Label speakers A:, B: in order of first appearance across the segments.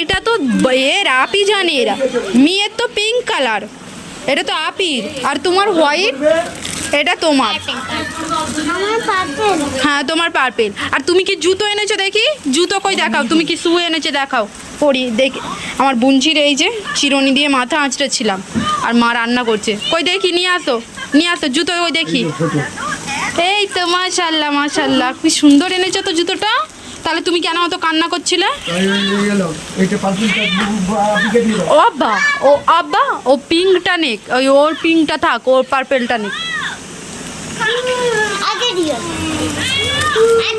A: এটা তো এর আপই জানে এরা। মেয়ের তো পিঙ্ক কালার এটা তো আপির। আর তোমার হোয়াইট এটা তোমার। হ্যাঁ তোমার পার্পেল আর তুমি কি জুতো এনেছো দেখি? জুতো কই দেখাও? তুমি কি শু এনেছো দেখাও। পরি দেখি। আমার বুঞ্চির এই যে চিরনি দিয়ে মাথা আঁচড়েছিলাম। আর মা রান্না করছে। কই দেখি নিয়ে আসো। নিয়ে আসো জুতো ওই দেখি? এই তো মাশাল্লাহ মাশাল্লাহ কি সুন্দর এনেছো তো জুতোটা। তাহলে তুমি কেন অত কান্না করছিলে? ও আব্বা ও আব্বা ও পিঙ্কটা নেক। ওই ওর পিঙ্কটা থাক ওর পার্পেলটা নেক।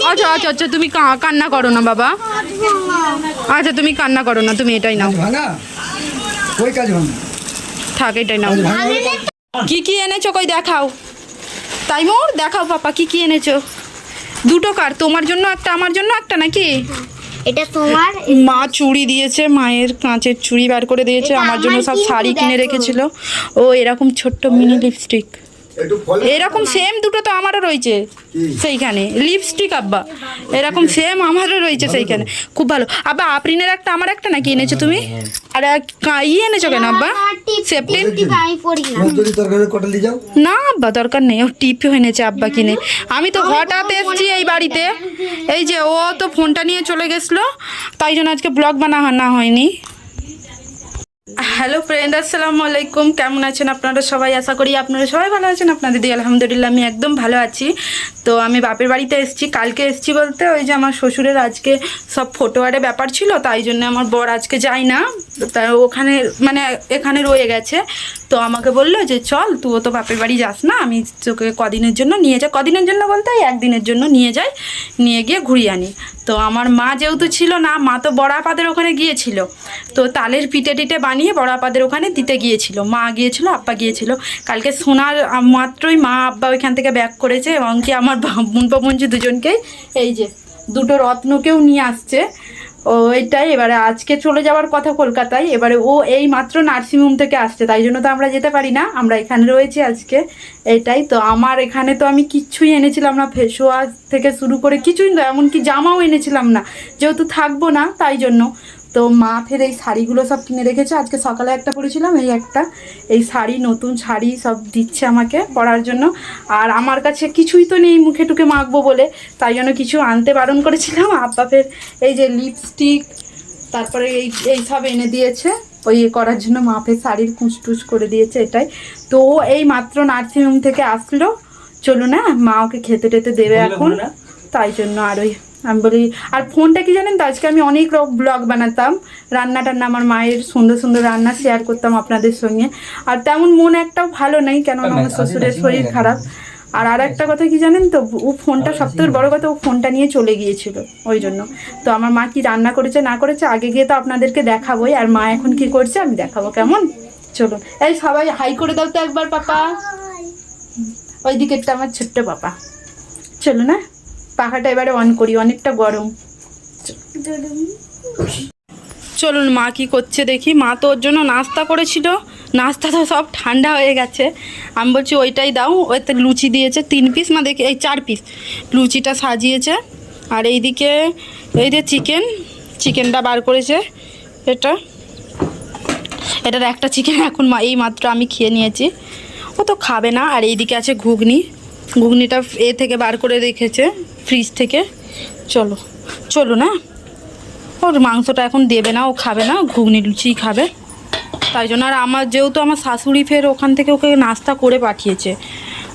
A: আচ্ছা আচ্ছা আচ্ছা তুমি কা- কান্না করো না বাবা। আচ্ছা তুমি কান্না করো না তুমি এটাই নাও। থাক এটাই নাও। কি কি এনেছো কই দেখাও। তাই মোর দেখাও পাপা কি কি এনেছো? দুটো কার? তোমার জন্য একটা আমার জন্য একটা নাকি?
B: এটা তোমার?
A: মা চুড়ি দিয়েছে মায়ের কাঁচের চুড়ি বার করে দিয়েছে আমার জন্য সব শাড়ি কিনে। রেখেছিল। ও এরকম ছোট্ট মিনি লিপস্টিক এরকম সেম দুটো তো আমারও রয়েছে সেইখানে। লিপস্টিক আব্বা। এরকম সেম আমারও রয়েছে সেইখানে। খুব ভালো। আব্বা আপ্রিনের একটা আমার একটা নাকি এনেছো তুমি? আর এক কা- এনেছো কেন আব্বা? সেফটি
B: আমি না।
A: না আব্বা দরকার নেই। ও টিপও এনেছে আব্বা কিনে। আমি তো হঠাৎ এসছি এই বাড়িতে। এই যে ও তো ফোনটা নিয়ে চলে গেছিল। তাই জন্য আজকে ব্লগ বানানো হয়নি। হ্যালো ফ্রেন্ড আসসালামু আলাইকুম কেমন আছেন আপনারা সবাই? আশা করি আপনারা সবাই ভালো আছেন। আপনাদের দিয়ে আলহামদুলিল্লাহ, আমি একদম ভালো আছি। তো আমি বাপের বাড়িতে এসেছি। কালকে এসেছি বলতে ওই যে আমার শ্বশুরের আজকে সব ফটোয়ারে ব্যাপার ছিল, তাই জন্য আমার বর আজকে যায় না। তা ওখানে মানে এখানে রয়ে গেছে। তো আমাকে বলল যে, চল, তুইও তো বাপের বাড়ি যাস না, আমি তোকে কদিনের জন্য নিয়ে যাই। কদিনের জন্য বলতে একদিনের জন্য নিয়ে যাই, নিয়ে গিয়ে ঘুরিয়ে আনি। তো আমার মা যেহেতু ছিল না, মা তো বড়াপাদের ওখানে গিয়েছিল। তো তালের পিঠে টিটে বানিয়ে বড়াপাদের ওখানে দিতে গিয়েছিল। মা গিয়েছিল, আব্বা গিয়েছিল। কালকে সোনার মাত্রই মা, আব্বা ওইখান থেকে ব্যাক করেছে এবং কি আমার বোন পঞ্চি দুজনকেই, এই যে, দুটো রত্নকেও নিয়ে আসছে। ও, এটাই, এবারে আজকে চলে যাওয়ার কথা কলকাতায়, এবারে ও এই মাত্র নার্সিংহোম থেকে আসছে, তাই জন্য তো আমরা যেতে পারি না, আমরা এখানে রয়েছি আজকে, এটাই তো, আমার এখানে তো আমি কিচ্ছুই এনেছিলাম না ফেস ওয়াশ থেকে শুরু করে কিছুই না, এমনকি জামাও এনেছিলাম না, যেহেতু থাকব না, তাই জন্য তো মা ফের এই শাড়িগুলো সব কিনে রেখেছে। আজকে সকালে একটা পরেছিলাম এই একটা। এই শাড়ি নতুন শাড়ি সব দিচ্ছে আমাকে পরার জন্য। আর আমার কাছে কিছুই তো নেই মুখে টুকে মাখবো বলে। তাই জন্য কিছু আনতে বারণ করেছিলাম। আব্বা ফের এই যে লিপস্টিক তারপরে এই এই সব এনে দিয়েছে। ওই ইয়ে করার জন্য মা ফের শাড়ির কুচটুচ করে দিয়েছে এটাই। তো ও এই মাত্র নার্সিংহোম থেকে আসলো। চলো না মা ওকে খেতে টেতে দেবে এখন। তাই জন্য আর ওই আমি বলি আর ফোনটা কি জানেন তো? আজকে আমি অনেক ব্লগ বানাতাম। রান্না টান্না আমার মায়ের সুন্দর সুন্দর রান্না শেয়ার করতাম আপনাদের সঙ্গে। আর তেমন মন একটাও ভালো নেই কেন আমার শ্বশুরের শরীর খারাপ। আর আর একটা কথা কি জানেন তো? ও ফোনটা সবথেকে বড় কথা ও ফোনটা নিয়ে চলে গিয়েছিল ওই জন্য। তো আমার মা কি রান্না করেছে না করেছে আগে গিয়ে তো আপনাদেরকে দেখাবোই। আর মা এখন কি করছে আমি দেখাবো। কেমন? চলুন। এই সবাই হাই করে দাও তো একবার পাপা। ওই দিকেরটা আমার ছোট্ট পাপা। চলো না পাখাটা এবারে অন করি, অনেকটা গরম। চলুন, মা কি করছে দেখি। মা তো ওর জন্য নাস্তা করেছিল। নাস্তা তো সব ঠান্ডা হয়ে গেছে। আমি বলছি, ওইটাই দাও। ওইতে লুচি দিয়েছে, তিন পিস মা দেখি, এই চার পিস লুচিটা সাজিয়েছে। আর এইদিকে, এই যে চিকেন চিকেনটা বার করেছে। এটা। এটার একটা চিকেন এখন মা, এই মাত্র আমি খেয়ে নিয়েছি। ও তো খাবে না। আর এইদিকে আছে ঘুগনি। ঘুগনিটা এ থেকে বার করে রেখেছে। ফ্রিজ থেকে। চলো চলো না। ওর মাংসটা এখন দেবে না ও খাবে না ঘুগনি লুচিই খাবে। তাই জন্য আর আমার যেহেতু আমার শাশুড়ি ফের ওখান থেকে ওকে নাস্তা করে পাঠিয়েছে।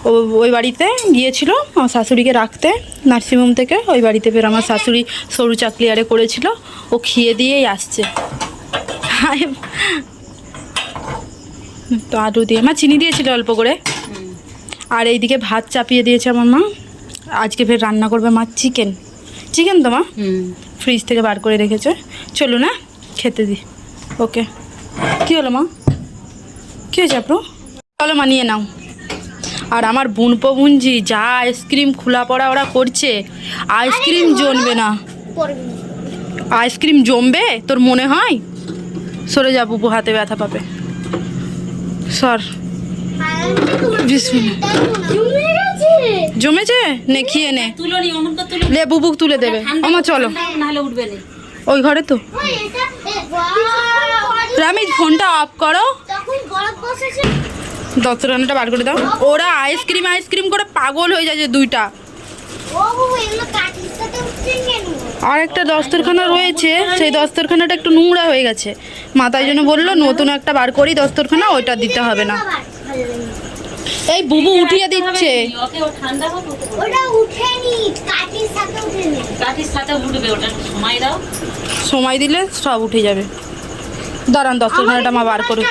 A: ও ওই বাড়িতে গিয়েছিল আমার শাশুড়িকে রাখতে নার্সিংহোম থেকে। ওই বাড়িতে ফের আমার শাশুড়ি সরু চাকরি আরে করেছিল ও খেয়ে দিয়েই আসছে। তো আলু দিয়ে। মা চিনি দিয়েছিল অল্প করে? আর এইদিকে ভাত চাপিয়ে দিয়েছে আমার মা। আজকে ফের রান্না করবে মা চিকেন। চিকেন তো মা? ফ্রিজ থেকে বার করে রেখেছে। চলো না খেতে দি। ওকে। কী হলো মা? কী হয়েছে আপু? চলো মা নিয়ে নাও। আর আমার বুনপো বুনজি যা আইসক্রিম খোলা পড়া ওরা করছে আইসক্রিম জমবে না। আইসক্রিম জমবে? তোর মনে হয়? সরে যা বুবু হাতে ব্যথা পাবে। সর।
B: গেছে।
A: জমেছে? নে, খেয়ে নে। লে বুবুক তুলে দেবে। আমার চলো। ওই ঘরে তো! রামিজ ফোনটা অফ করো।
B: বসেছে
A: দস্তরখানাটা বার করে দাও। ওরা আইসক্রিম আইসক্রিম করে পাগল হয়ে যাচ্ছে দুইটা। আর একটা দস্তরখানা রয়েছে। সেই দস্তরখানাটা একটু নোংরা হয়ে গেছে। মাথায় জন্য বলল, নতুন একটা বার করি, দস্তরখানা ওইটা দিতে হবে না। এই বুবু উঠিয়ে দিচ্ছে।
C: ঠান্ডা হোক ওকে বলো।
B: ওটা উঠেনি কাঠির সাথে উঠেনি।
C: কাঠির সাথে উঠবে ওটা সময় দাও।
A: সময় দিলে সব উঠে যাবে। দাঁড়ান দস্তরখানাটা মা বার করুক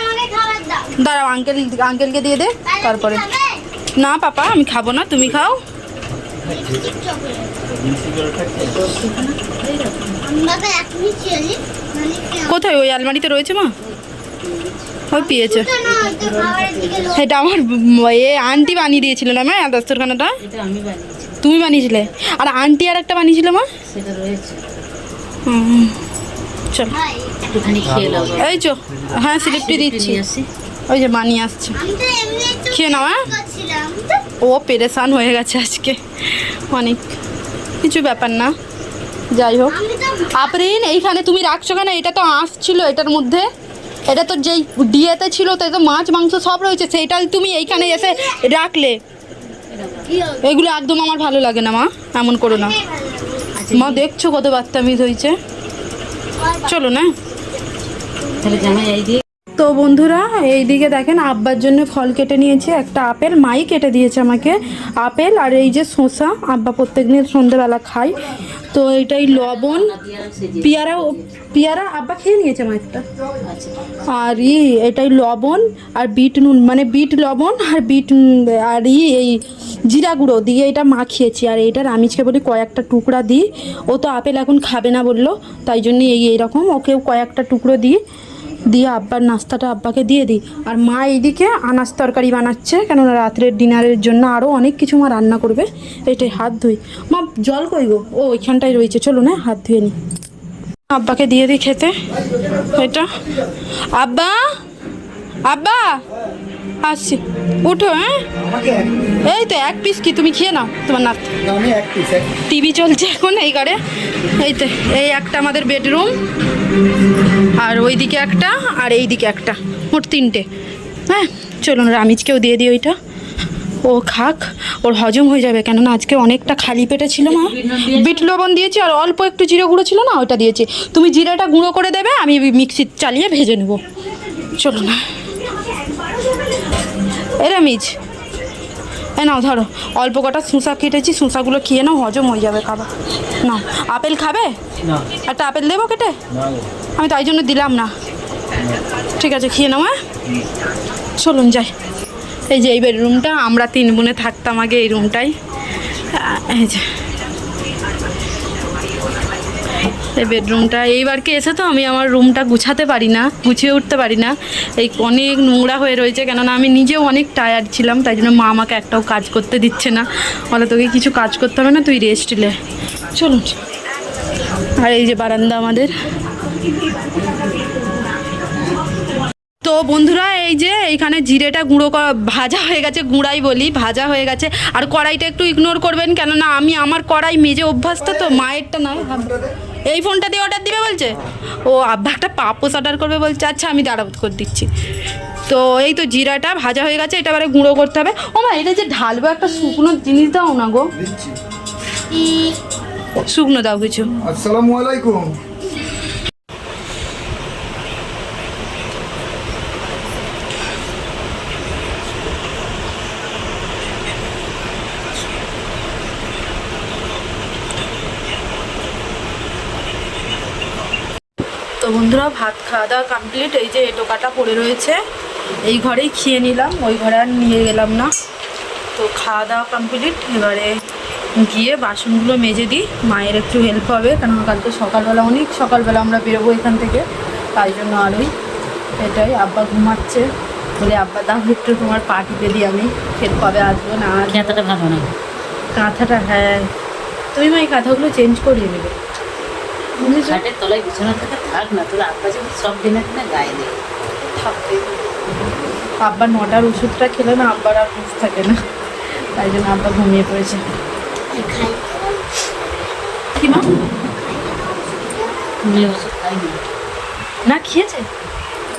A: দাঁড়াও আঙ্কেল আঙ্কেলকে দিয়ে দে তারপরে। না পাপা আমি খাব না তুমি খাও।
B: মানে
A: কোথায়? ওই আলমারিতে রয়েছে মা? ওই পেয়েছে। সেটা আমার এ আন্টি বানিয়ে দিয়েছিল না মা, দস্তরখানাটা?
C: এটা
A: তুমি বানিয়েছিলে? আর আন্টি আর একটা বানিয়েছিল মা? চলো। এই চো হ্যাঁ স্লিপটি দিচ্ছি। ওই যে বানিয়ে আসছে। খেয়ে নাও হ্যাঁ? ও পেরেশান হয়ে গেছে আজকে। অনেক কিছু ব্যাপার না। যাই হোক। আফরিন এইখানে তুমি রাখছো কেন? এটা তো আঁশ এটার মধ্যে। এটা তো যেই ডিয়েতে ছিল তাই তো মাছ, মাংস সব রয়েছে। সেইটা তুমি এইখানে এসে রাখলে। এগুলো একদম আমার ভালো লাগে না, মা। এমন করো না। মা, দেখছ কত বাচ্চা মিস হয়েছে? চলো না। বন্ধুরা, এইদিকে দেখেন আব্বার জন্য ফল কেটে নিয়েছে, একটা আপেল, মাই কেটে দিয়েছে আমাকে, আপেল আর এই যে শসা, আব্বা প্রত্যেক প্রত্যেকদিন সন্ধ্যেবেলা খাই তো এটাই লবণ, পেয়ারা পেয়ারা আব্বা খেয়ে নিয়েছে আমার একটা। আর ই, এটাই লবণ আর বিট নুন মানে বিট লবণ আর বিট আর ই, এই জিরা গুঁড়ো দিয়ে এটা মাখিয়েছি। আর এইটার আমিজকে বলি কয়েকটা টুকরা দিই। ও তো আপেল এখন খাবে না বলল, তাই জন্য এই এইরকম ওকে কয়েকটা টুকরো দিই। দিয়ে আব্বার নাস্তাটা আব্বাকে দিয়ে দিই। আর মা এইদিকে আনাজ তরকারি বানাচ্ছে, কেননা রাত্রের ডিনারের জন্য আরও অনেক কিছু মা রান্না করবে। এটাই হাত ধুই। মা, জল কই গো? ও, ওইখানটাই রয়েছে। চলুন না হাত ধুয়ে নি। আব্বাকে দিয়ে দিই খেতে। এটা। আব্বা! আব্বা! আসছি। উঠো হ্যাঁ? এই তো এক পিস কি? তুমি খেয়ে নাও তোমার নাত
D: এক পিস
A: টিভি চলছে এখন এই ঘরে। এই তো এই একটা আমাদের বেডরুম আর ওইদিকে একটা আর এই দিকে একটা মোট তিনটে। হ্যাঁ চলুন রামিজকেও দিয়ে দিই ওইটা। ও খাক ওর হজম হয়ে যাবে কেননা আজকে অনেকটা খালি পেটে ছিল মা। বিট লবণ দিয়েছি আর অল্প একটু জিরে গুঁড়ো ছিল না ওটা দিয়েছি। তুমি জিরাটা গুঁড়ো করে দেবে আমি মিক্সি চালিয়ে ভেজে নেব। চলো না মিজ এ নাও ধরো অল্প কটা শুঁসা কেটেছি শুঁসাগুলো খেয়ে নাও হজম হয়ে যাবে খাবার। না আপেল খাবে? একটা আপেল দেবো কেটে? আমি তাই জন্য দিলাম না। ঠিক আছে খেয়ে নাও হ্যাঁ? চলুন যাই। এই যে এই বেডরুমটা আমরা তিন বোনে থাকতাম আগে এই রুমটাই এই যে। এই বেডরুমটা এইবারকে এসে তো? আমি আমার রুমটা গুছাতে পারি না, গুছিয়ে উঠতে পারি না। এই অনেক নোংরা হয়ে রয়েছে, কেননা আমি নিজেও অনেক টায়ার্ড ছিলাম, তাই জন্য মা আমাকে একটাও কাজ করতে দিচ্ছে না। বলে, তোকে কিছু কাজ করতে হবে না, তুই রেস্ট লে। চলুন আর এই যে বারান্দা আমাদের। তো বন্ধুরা, এই যে এইখানে জিরেটা গুঁড়ো ভাজা হয়ে গেছে, গুঁড়াই বলি, ভাজা হয়ে গেছে। আর কড়াইটা একটু ইগনোর করবেন, কেননা আমি আমার কড়াই মেজে অভ্যাসটা তো মায়েরটা নয় এই ফোনটা দিয়ে অর্ডার দিবে বলছে? ও আব্বা একটা পাপোস অর্ডার করবে বলছে আচ্ছা আমি দাঁড়াবত করে দিচ্ছি। তো এই তো জিরাটা ভাজা হয়ে গেছে এটা এবারে গুঁড়ো করতে হবে। ও মা এটা যে ঢালবো একটা শুকনো জিনিস দাও না গো। শুকনো দাও কিছু।
D: আসসালামু আলাইকুম।
A: বন্ধুরা ভাত খাওয়া দাওয়া কমপ্লিট এই যে টোকাটা পড়ে রয়েছে। এই ঘরেই খেয়ে নিলাম ওই ঘরে আর নিয়ে গেলাম না। তো খাওয়া দাওয়া কমপ্লিট এবারে গিয়ে বাসনগুলো মেজে দিই মায়ের একটু হেল্প হবে কারণ কালকে সকালবেলা অনেক সকালবেলা আমরা বেরোবো এখান থেকে তাই জন্য আরোই এটাই আব্বা ঘুমাচ্ছে বলে আব্বা দাও একটু তোমার পা টিপে দিই আমি ফের কবে আসব না।
C: খেতাটা ভালো না।
A: কাঁথাটা হ্যাঁ। তুমি মা এই কাঁথাগুলো চেঞ্জ করিয়ে নেবে।
C: তলায় বিছানা থেকে থাক না তোর আব্বা যদি সব দিনে দিনে গায়ে দেয়
A: থাকতে আব্বা নটার ওষুধটা খেলে না আব্বার আর হুঁশ থাকে না। তাই জন্য আব্বা ঘুমিয়ে পড়েছে। কি মা?
C: ওষুধ খাইনি
A: না। খেয়েছে?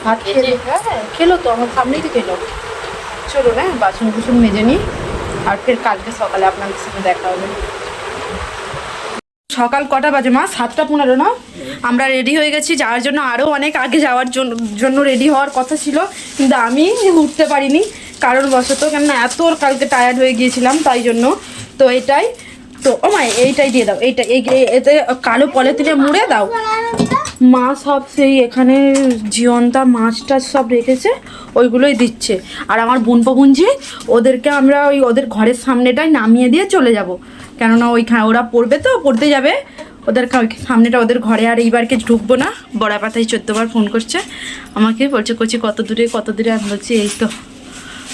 A: ভাত খেয়েছে। হ্যাঁ হ্যাঁ খেলো তো আমার সামনেই তো খেলো। চলো না বাসন কুসন মেজে নিই। আর ফের কালকে সকালে আপনাদের সাথে দেখা হবে। সকাল কটা বাজে মা? সাতটা পনেরো, না? আমরা রেডি হয়ে গেছি। যাওয়ার জন্য আরও অনেক আগে যাওয়ার জন্য রেডি হওয়ার কথা ছিল। কিন্তু আমি উঠতে পারিনি। কারণ বশত কেননা এত কালকে টায়ার্ড হয়ে গিয়েছিলাম, তাই জন্য। তো এটাই। তো, ও মা, এইটাই দিয়ে দাও, এইটা, এই এতে কালো পলিথিনে মুড়ে দাও। মা সব সেই এখানে জিয়ন্তা মাছ টাছ সব রেখেছে, ওইগুলোই দিচ্ছে। আর আমার বোন পবুঞ্জি ওদেরকে আমরা ওই ওদের ঘরের সামনেটায় নামিয়ে দিয়ে চলে যাব। কেননা ওইখানে ওরা পড়বে তো পড়তে যাবে। ওদের সামনেটা ওদের ঘরে আর এইবারকে ঢুকবো না। বড়া পাতায় চোদ্দবার ফোন করছে। আমাকে বলছে কচি কত দূরে কত দূরে? আমি বলছি এই তো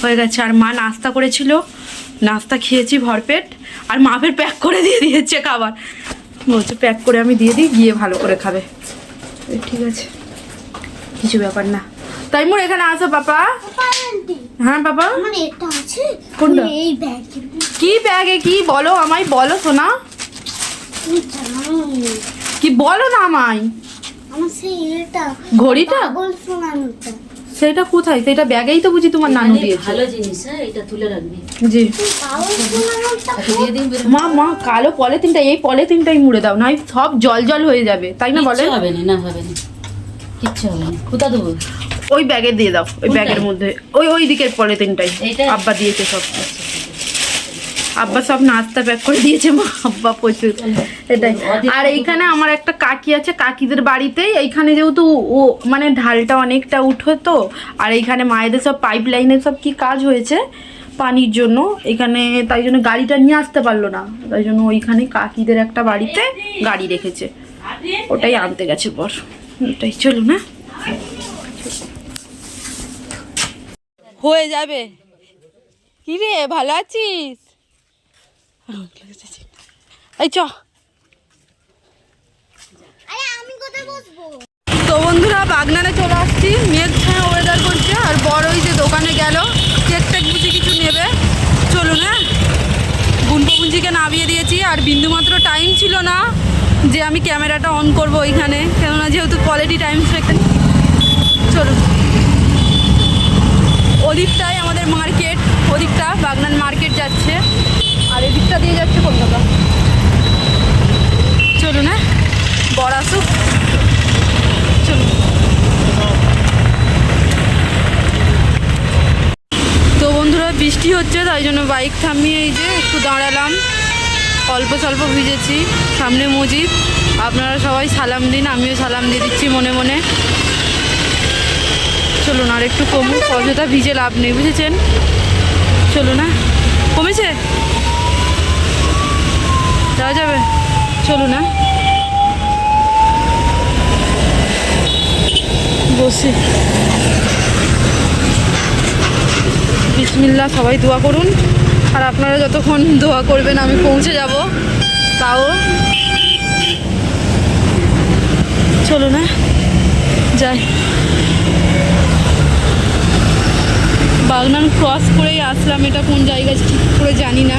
A: হয়ে গেছে। আর মা নাস্তা করেছিল। নাস্তা খেয়েছি ভরপেট আর মা ফের প্যাক করে দিয়ে দিয়েছে খাবার। বলছে প্যাক করে আমি দিয়ে দিই গিয়ে ভালো করে খাবে। ঠিক আছে। কিছু ব্যাপার না। তাই মোর এখানে আসো পাপা।
B: আন্টি।
A: হ্যাঁ বাবা
B: আমার এটা আছে।
A: কোনটা? কি ব্যাগে? কি বলো আমায়? বলো সোনা। কি বলো না আমায়? ঘড়িটা? সেটা কোথায়? সেটা ব্যাগেই তো বুঝি তোমার নানু দিয়েছে।
C: ভালো জিনিস হ্যাঁ? এটা তুলে রাখবি।
A: জি।
C: বেরো।
A: মা মা কালো পলিথিনটা এই পলিথিনটাই মুড়ে দাও নয় সব জল জল হয়ে যাবে। তাই না বলে?
C: হবে না না হবে না। কিচ্ছু হবে না। কোথা দেবো?
A: ওই ব্যাগে দিয়ে দাও ওই ব্যাগের মধ্যে। ওই ওই দিকের পলিথিনটাই? আব্বা দিয়েছে সব। আব্বা সব নাস্তা প্যাক করে দিয়েছে মা আব্বা প্রচুর। এটাই। আর এইখানে আমার একটা কাকি আছে কাকিদের বাড়িতেই। এইখানে যেহেতু ও মানে ঢালটা অনেকটা উঠো তো আর এইখানে মায়েদের সব পাইপ লাইনের সব কি কাজ হয়েছে পানির জন্য এখানে তাই জন্য গাড়িটা নিয়ে আসতে পারল না। তাই জন্য ওইখানে কাকিদের একটা বাড়িতে গাড়ি রেখেছে। ওটাই আনতে গেছে পর ওটাই চলো না। হয়ে যাবে। কি রে ভালো আছিস? এই চ। তো বন্ধুরা বাগনানে চলে আসছি। মেঘ ছায়া ওয়েদার করছে আর বড় ওই যে দোকানে গেল। কেক টেক বুঝি কিছু নেবে। চলুন হ্যাঁ? বুনপপুঞ্জিকে নামিয়ে দিয়েছি। আর বিন্দুমাত্র টাইম ছিল না যে আমি ক্যামেরাটা অন করব ওইখানে। কেননা যেহেতু কোয়ালিটি টাইম সেখানে চলুন। ওদিকটাই আমাদের মার্কেট, ওদিকটা বাগনান মার্কেট যাচ্ছে। আর এদিকটা দিয়ে যাচ্ছে কলকাতা। চলুন হ্যাঁ? বড় আসুক। চলুন। তো বন্ধুরা, বৃষ্টি হচ্ছে, তাই জন্য বাইক থামিয়ে এই যে একটু দাঁড়ালাম। অল্প স্বল্প ভিজেছি, সামনে মসজিদ আপনারা সবাই সালাম দিন, আমিও সালাম দিয়ে দিচ্ছি মনে মনে। চলুন আর একটু কমুক অযথা ভিজে লাভ নেই, বুঝেছেন? চলুন না কমেছে? যাওয়া যাবে? চলুন না বসে। বিসমিল্লা সবাই দোয়া করুন। আর আপনারা যতক্ষণ দোয়া করবেন, আমি পৌঁছে যাব। তাও চলো না যাই। বাগনান ক্রস করেই আসলাম। এটা কোন জায়গা ঠিক করে জানি না।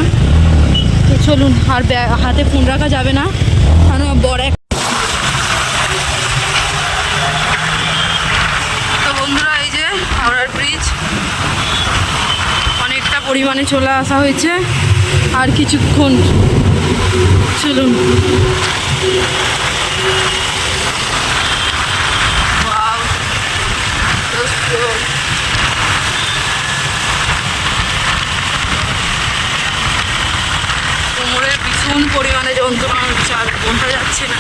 A: তো চলুন, আর হাতে ফোন রাখা যাবে না। কারণ বড় এক বন্ধুরা, এই যে ব্রিজ অনেকটা পরিমাণে চলে আসা হয়েছে। আর কিছুক্ষণ চলুন। ভীষণ পরিমাণে যন্ত্রণা হচ্ছে আর বোনটা যাচ্ছে না।